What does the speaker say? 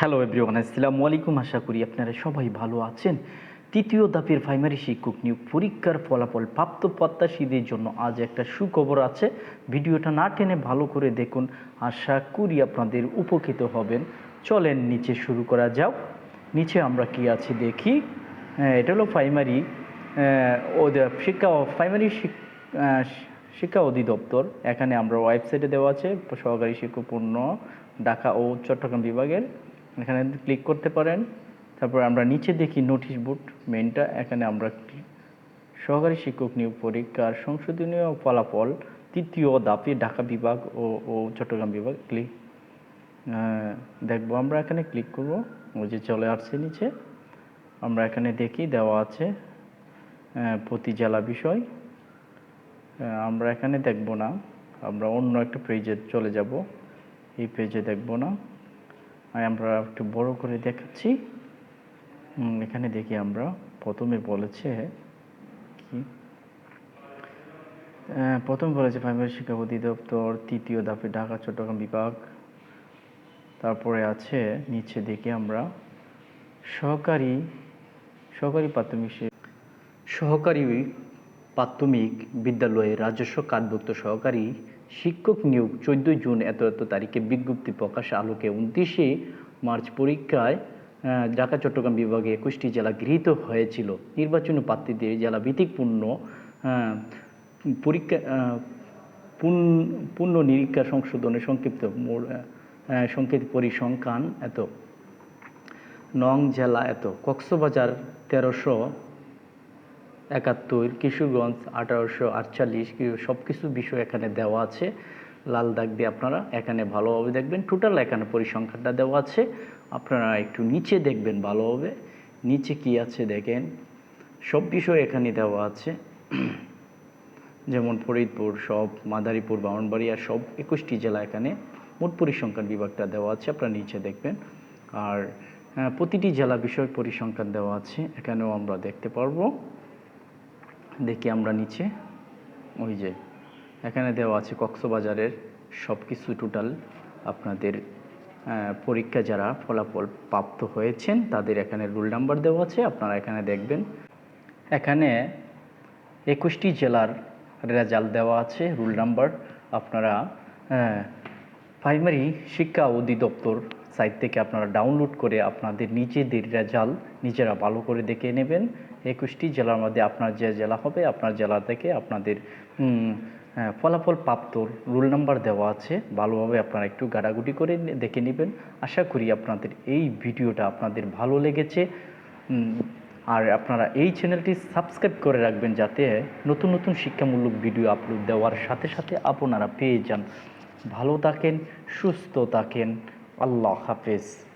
Hello everyone আসসালামু আলাইকুম আশা করি আপনারা সবাই ভালো আছেন। তৃতীয় ধাপের প্রাইমারি শিক্ষক নিয়োগ পরীক্ষার ফলাফল প্রাপ্ত প্রত্যাশীদের জন্য আজ একটা সুখবর আছে। ভিডিওটা না টেনে ভালো করে দেখুন। আশা করি আপনাদের উপকৃত হবেন। চলেন নিচে শুরু করা যাও নিচে আমরা কি আছে দেখি। হ্যাঁ, এটা হলো প্রাইমারি শিক্ষা প্রাইমারি শিক্ষা অধিদপ্তর। এখানে আমরা ওয়েবসাইটে দেওয়া আছে। সহকারী শিক্ষক পূর্ণ ঢাকা ও চট্টগ্রাম বিভাগের এখানে ক্লিক করতে পারেন। তারপর আমরা নিচে দেখি নোটিশ বোর্ড মেনটা এখানে আমরা সহকারী শিক্ষক নিয়োগ পরীক্ষার সংশোধনীয় ফলাফল, তৃতীয় ধাপে ঢাকা বিভাগ ও ও চট্টগ্রাম বিভাগ। ক্লিক দেখব আমরা এখানে ক্লিক করব। ওই যে চলে আসছে নিচে। আমরা এখানে দেখি, দেওয়া আছে প্রতি জেলা বিষয়। আমরা এখানে দেখব না। আমরা অন্য একটা পেজে চলে যাব। এই পেজে দেখব না। আমরা একটু বড় করে দেখাচ্ছি। এখানে দেখি আমরা প্রথমে বলেছে কি? প্রথমে বলেছে প্রাইমারি শিক্ষা অধিদপ্তর, তৃতীয় ধাপে ঢাকা, চট্টগ্রাম বিভাগ। তারপরে আছে, নিচে দেখি আমরা সহকারী সহকারী প্রাথমিক সহকারী প্রাথমিক বিদ্যালয়ে রাজস্ব কার্ডভুক্ত সহকারী শিক্ষক নিয়োগ চোদ্দোই জুন এত এত তারিখে বিজ্ঞপ্তি প্রকাশ আলোকে উনত্রিশে মার্চ পরীক্ষায় ঢাকা, চট্টগ্রাম বিভাগে একুশটি জেলা গৃহীত হয়েছিল। নির্বাচনী প্রার্থীদের জেলা ভিত্তিকপূর্ণ পরীক্ষা পূর্ণ নিরীক্ষা সংশোধনের সংক্ষিপ্ত সংক্ষিপ্ত পরিসংখ্যান এত। নং জেলা এত। কক্সবাজার তেরোশো একাত্তর কিশোরগঞ্জ আঠারোশো আটচল্লিশ সব কিছু বিষয় এখানে দেওয়া আছে। লাল দাগ দিয়ে আপনারা এখানে ভালোভাবে দেখবেন। টোটাল এখানে পরিসংখ্যানটা দেওয়া আছে। আপনারা একটু নিচে দেখবেন ভালোভাবে। নিচে কি আছে দেখেন। সব বিষয় এখানে দেওয়া আছে। যেমন ফরিদপুর সব মাদারীপুর ব্রাহ্মণবাড়িয়া সব একুশটি জেলা এখানে মোট পরিসংখ্যান বিভাগটা দেওয়া আছে। আপনারা নিচে দেখবেন। আর আহ, প্রতিটি জেলা বিষয় পরিসংখ্যান দেওয়া আছে। এখানেও আমরা দেখতে পারব। দেখি আমরা নিচে। ওই যে, এখানে দেওয়া আছে কক্সবাজারের সব কিছু টোটাল আপনাদের পরীক্ষা যারা ফলাফল প্রাপ্ত হয়েছেন, তাদের এখানে রুল নাম্বার দেওয়া আছে, আপনারা এখানে দেখবেন। এখানে একুশটি জেলার রেজাল্ট দেওয়া আছে রুল নাম্বার আপনারা প্রাইমারি শিক্ষা অধিদপ্তর সাইট থেকে আপনারা ডাউনলোড করে আপনাদের নিজেদের রেজাল্ট নিজেরা ভালো করে দেখে নেবেন। একুশটি জেলার মধ্যে আপনার যে জেলা হবে, আপনার জেলা থেকে আপনাদের ফলাফল প্রাপ্ত রুল নাম্বার দেওয়া আছে। ভালোভাবে আপনারা একটু গাড়াগুটি করে দেখে নেবেন। আশা করি আপনাদের এই ভিডিওটা আপনাদের ভালো লেগেছে। আর আপনারা এই চ্যানেলটি সাবস্ক্রাইব করে রাখবেন যাতে নতুন নতুন শিক্ষামূলক ভিডিও আপলোড দেওয়ার সাথে সাথে আপনারা পেয়ে যান। ভালো থাকেন, সুস্থ থাকেন। আল্লাহ হাফেজ।